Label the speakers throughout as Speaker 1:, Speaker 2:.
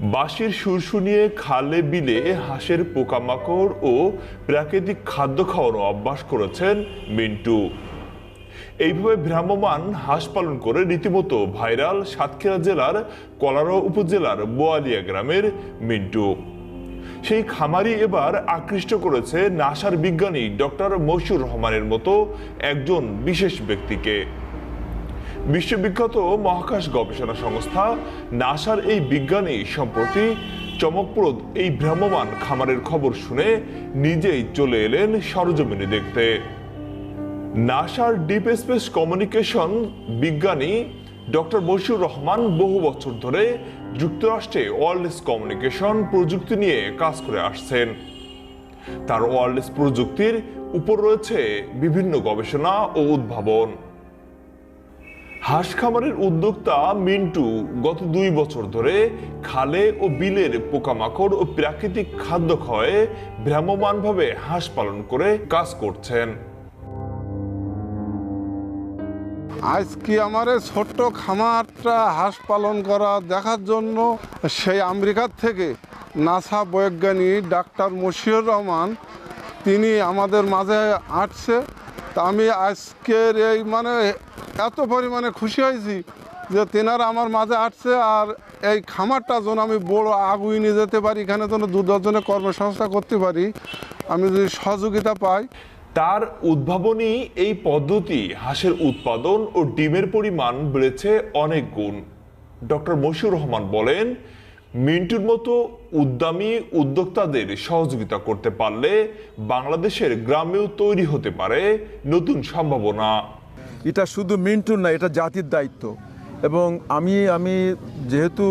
Speaker 1: বাঁশির সুর শুনিয়ে খালে বিলে হাঁসের পোকামাকড় ও প্রাকৃতিক খাদ্য খাওয়ানো অভ্যাস করেছেন মিন্টু। এইভাবে ভ্রাম্যমান হাঁস পালন করে রীতিমতো ভাইরাল সাতক্ষীরা জেলার কলারো উপজেলার বোয়ালিয়া গ্রামের মিন্টু। সেই খামারি এবার আকৃষ্ট করেছে নাসার বিজ্ঞানী ডক্টর মশিউর রহমানের মতো একজন বিশেষ ব্যক্তিকে। বিশ্ববিখ্যাত মহাকাশ গবেষণা সংস্থা নাসার এই বিজ্ঞানী সম্প্রতি চমকপ্রদ এই ভ্রাম্যমান খামারের খবর শুনে নিজেই চলে এলেন সরজমিনে দেখতে। নাসার ডিপ স্পেস কমিউনিকেশন বিজ্ঞানী ডক্টর বশিউর রহমান বহু বছর ধরে যুক্তরাষ্ট্রে ওয়ারলেস কমিউনিকেশন প্রযুক্তি নিয়ে কাজ করে আসছেন। তার ওয়ারলেস প্রযুক্তির উপর রয়েছে বিভিন্ন গবেষণা ও উদ্ভাবন। হাঁস খামারের উদ্যোক্তা মিন্টু গত দুই বছর ধরে খালে ও বিলের পোকামাকড় ও প্রাকৃতিক খাদ্য খাওয়ায় ভ্রাম্যমানভাবে হাঁস পালন করে কাজ করছেন।
Speaker 2: আজকে আমার ছোট্ট খামারটা হাঁস পালন করা দেখার জন্য সেই আমেরিকার থেকে নাসা বৈজ্ঞানিক ডাক্তার মশিউর রহমান, তিনি আমাদের মাঝে আসছে। তা আমি আজকের এই মানে এত পরিমাণে খুশি হয়েছি যে তেনারা আমার মাঝে আসছে আর এই খামারটা যেন আমি বড় আগুই নিয়ে যেতে পারি, এখানে যেন দু দশজনের কর্মসংস্থা করতে পারি, আমি যদি সহযোগিতা পাই।
Speaker 1: তার উদ্ভাবনী এই পদ্ধতি, হাঁসের উৎপাদন ও ডিমের পরিমাণ বেড়েছে অনেক গুণ। ডক্টর মশিউর রহমান বলেন মিন্টুর মতো উদ্যমী উদ্যোক্তাদের সহযোগিতা করতে পারলে বাংলাদেশের গ্রামেও তৈরি হতে পারে নতুন সম্ভাবনা।
Speaker 3: এটা শুধু মিন্টুর না, এটা জাতির দায়িত্ব। এবং আমি আমি যেহেতু,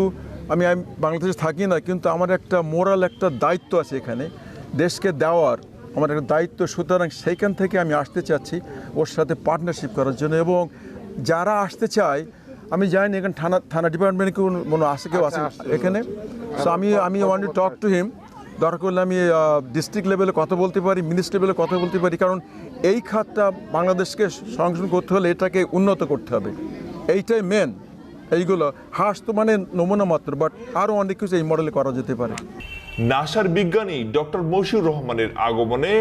Speaker 3: আমি বাংলাদেশে থাকি না, কিন্তু আমার একটা মোরাল একটা দায়িত্ব আছে এখানে। দেশকে দেওয়ার আমার একটা দায়িত্ব, সুতরাং সেইখান থেকে আমি আসতে চাচ্ছি ওর সাথে পার্টনারশিপ করার জন্য। এবং যারা আসতে চায় আমি জানি না এখানে থানা থানা ডিপার্টমেন্টে কেউ মনে হয় আসে কেউ আছে এখানে। সো আমি আমি want to talk to him দরকার করলে আমি ডিস্ট্রিক্ট লেভেলে কথা বলতে পারি মিনিস্ট্রি লেভেলে কথা বলতে পারি। কারণ এই খাতটা বাংলাদেশকে সংশোধন করতে হলে এটাকে উন্নত করতে হবে। এইটাই মেন এইগুলো হাঁস তো মানে নমুনা মাত্র বাট আরও অনেক কিছু এই মডেলে করা যেতে পারে।
Speaker 1: নাসার বিজ্ঞানী ডক্টর মশিউর রহমানের আগমনে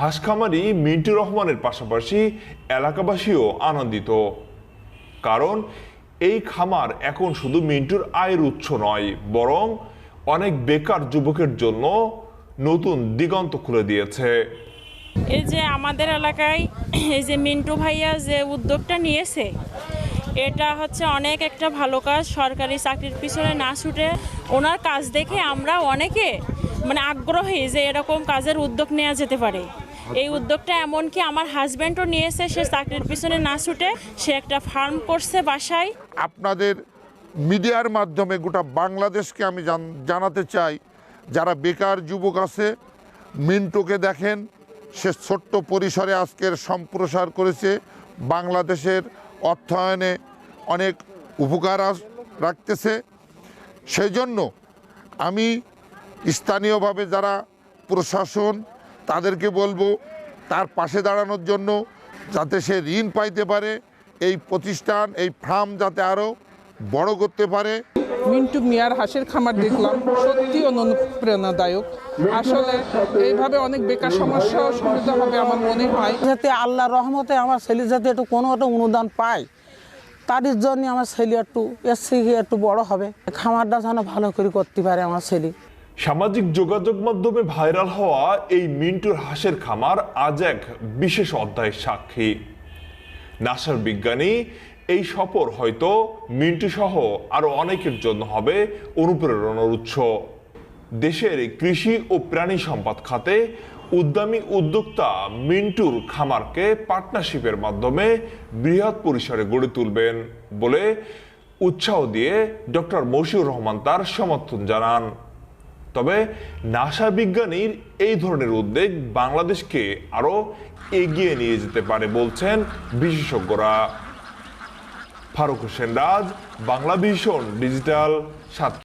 Speaker 1: হাঁস খামারি মিন্টু রহমানের পাশাপাশি এলাকাবাসীও আনন্দিত। কারণ এই খামার এখন শুধু মিন্টুর আয়ের উৎস নয়, বরং অনেক বেকার যুবকের জন্য নতুন দিগন্ত খুলে দিয়েছে।
Speaker 4: এই যে আমাদের এলাকায়, এই যে মিন্টু ভাইয়া যে উদ্যোগটা নিয়েছে, এটা হচ্ছে অনেক একটা ভালো কাজ, সরকারি চাকরির পিছনে না ছুটে ওনার কাজ দেখে আমরা অনেকে মানে আগ্রহী যে এরকম কাজের উদ্যোগ নেওয়া যেতে পারে। এই উদ্যোগটা এমনকি আমার হাজব্যান্ডও নিয়েছে সে চাকরির পিছনে না ছুটে সে একটা ফার্ম করছে বাসায়।
Speaker 5: আপনাদের মিডিয়ার মাধ্যমে গোটা বাংলাদেশকে আমি জানাতে চাই যারা বেকার যুবক আছে মিন্টুকে দেখেন সে ছোট্ট পরিসরে আজকের সম্প্রসার করেছে বাংলাদেশের অর্থায়নে অনেক উপকার রাখতেছে। সেই জন্য আমি স্থানীয়ভাবে যারা প্রশাসন তাদেরকে বলব তার পাশে দাঁড়ানোর জন্য যাতে সে ঋণ পাইতে পারে এই প্রতিষ্ঠান এই ফার্ম যাতে আরও বড় করতে পারে।
Speaker 6: মিন্টু মিয়ার হাঁসের খামার দেখলাম সত্যি অনুপ্রেরণাদায়ক। আসলে এইভাবে অনেক বেকার সমস্যাও সুবিধা হবে আমার মনে হয়।
Speaker 7: যাতে আল্লাহ রহমতে আমার ছেলে যাতে একটু কোনো একটা অনুদান পায় তার জন্য আমার ছেলে একটু থেকে একটু বড় হবে। খামারটা যেন ভালো করে করতে পারে আমার ছেলে।
Speaker 1: সামাজিক যোগাযোগ মাধ্যমে ভাইরাল হওয়া এই মিন্টুর হাঁসের খামার আজ এক বিশেষ অধ্যায়ের সাক্ষী। নাসার বিজ্ঞানী, এই সফর হয়তো মিন্টু সহ আরও অনেকের জন্য হবে অনুপ্রেরণার উৎস। দেশের কৃষি ও প্রাণী সম্পদ খাতে উদ্যমী উদ্যোক্তা মিন্টুর খামারকে পার্টনারশিপের মাধ্যমে বৃহৎ পরিসরে গড়ে তুলবেন বলে উৎসাহ দিয়ে ডক্টর মশিউর রহমান তার সমর্থন জানান। তবে নাসা বিজ্ঞানীর এই ধরনের উদ্বেগ বাংলাদেশকে আরও এগিয়ে নিয়ে যেতে পারে বলছেন বিশেষজ্ঞরা। ফারুক হোসেন রাজ, বাংলা ভিশন, ডিজিটাল সাত